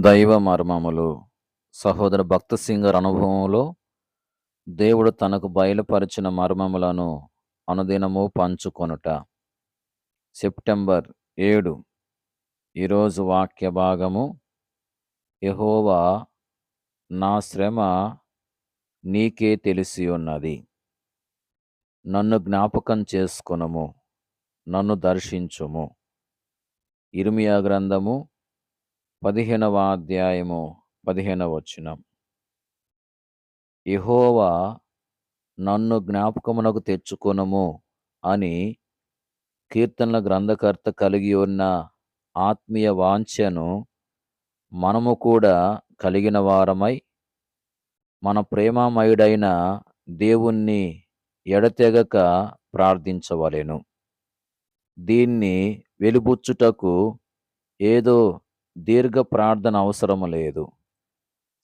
దైవ మర్మములు. సహోదర భక్త సింగర్ అనుభవంలో దేవుడు తనకు బయలుపరిచిన మర్మములను అనుదినము పంచుకొనుట. సెప్టెంబర్ ఏడు ఈరోజు వాక్య భాగము. యహోవా నా శ్రమ నీకే తెలిసి ఉన్నది నన్ను జ్ఞాపకం చేసుకునము నన్ను దర్శించుము. ఇర్మియా గ్రంథము పదిహేనవ అధ్యాయము పదిహేనవ వచనం. యెహోవా నన్ను జ్ఞాపకమునకు తెచ్చుకొనము అని కీర్తనల గ్రంథకర్త కలిగి ఉన్న ఆత్మీయ వాంఛను మనము కూడా కలిగిన వారమై మన ప్రేమామయుడైన దేవుణ్ణి ఎడతెగక ప్రార్థించవలెను. దీన్ని వెలిబుచ్చుటకు ఏదో దీర్ఘ ప్రార్థన అవసరం లేదు.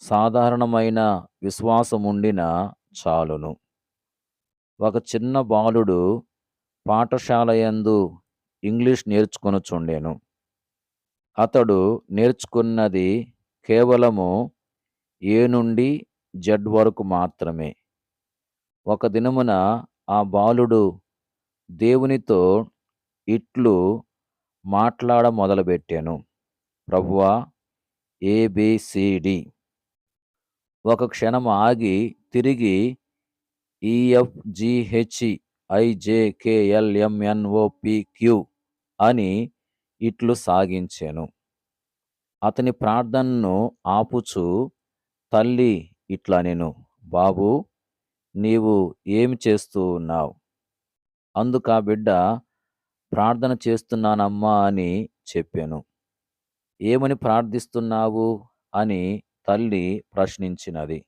సాధారణమైన విశ్వాసముండిన చాలును. ఒక చిన్న బాలుడు పాఠశాలయందు ఇంగ్లీష్ నేర్చుకొనుచుండెను. అతడు నేర్చుకున్నది కేవలము ఏ నుండి జడ్ వరకు మాత్రమే. ఒక దినమున ఆ బాలుడు దేవునితో ఇట్లు మాట్లాడ మొదలుపెట్టాను ప్రభువా ఏబిసిడి ఒక క్షణం ఆగి తిరిగి e, ఈఎఫ్జిహెచ్ఇ ఐజేకేఎల్ఎంఎన్ఓపిక్యూ అని ఇట్లు సాగించాను. అతని ప్రార్థనను ఆపుచు తల్లి ఇట్లా నేను బాబు నీవు ఏమి చేస్తూ ఉన్నావు? అందుకు ఆ బిడ్డ ప్రార్థన చేస్తున్నానమ్మా అని చెప్పాను. ఏమని ప్రార్థిస్తున్నావు? అని తల్లి ప్రశ్నించినది.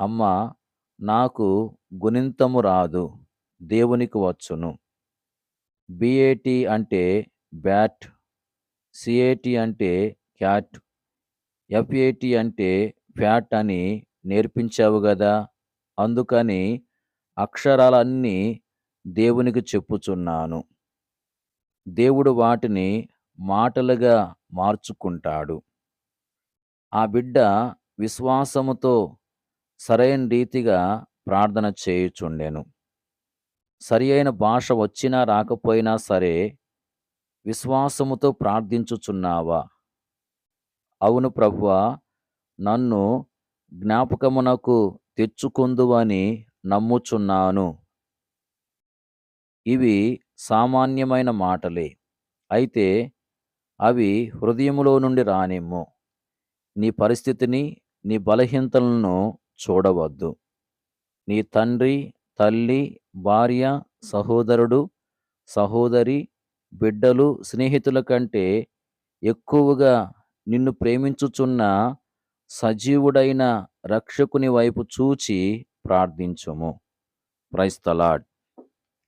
అమ్మ నాకు గుణింతము రాదు దేవునికి వచ్చును. బిఏటి అంటే బ్యాట్ సిఏటి అంటే క్యాట్ ఎఫ్ఏటి అంటే ఫ్యాట్ అని నేర్పించావు కదా అందుకని అక్షరాలన్నీ దేవునికి చెప్పుచున్నాను. దేవుడు వాటిని మాటలుగా మార్చుకుంటాడు. ఆ బిడ్డ విశ్వాసముతో సరైన రీతిగా ప్రార్థన చేయుచుండెను. సరి అయిన భాష వచ్చినా రాకపోయినా సరే విశ్వాసముతో ప్రార్థించుచున్నావా? అవును ప్రభువా నన్ను జ్ఞాపకమునకు తెచ్చుకుందువని నమ్ముచున్నాను. ఇవి సామాన్యమైన మాటలే. అయితే అవి హృదయములో నుండి రానిమ్ము. నీ పరిస్థితిని నీ బలహీనతలను చూడవద్దు. నీ తండ్రి తల్లి భార్య సహోదరుడు సహోదరి బిడ్డలు స్నేహితుల కంటే ఎక్కువగా నిన్ను ప్రేమించుచున్న సజీవుడైన రక్షకుని వైపు చూచి ప్రార్థించుము. ప్రైస్తలాడ్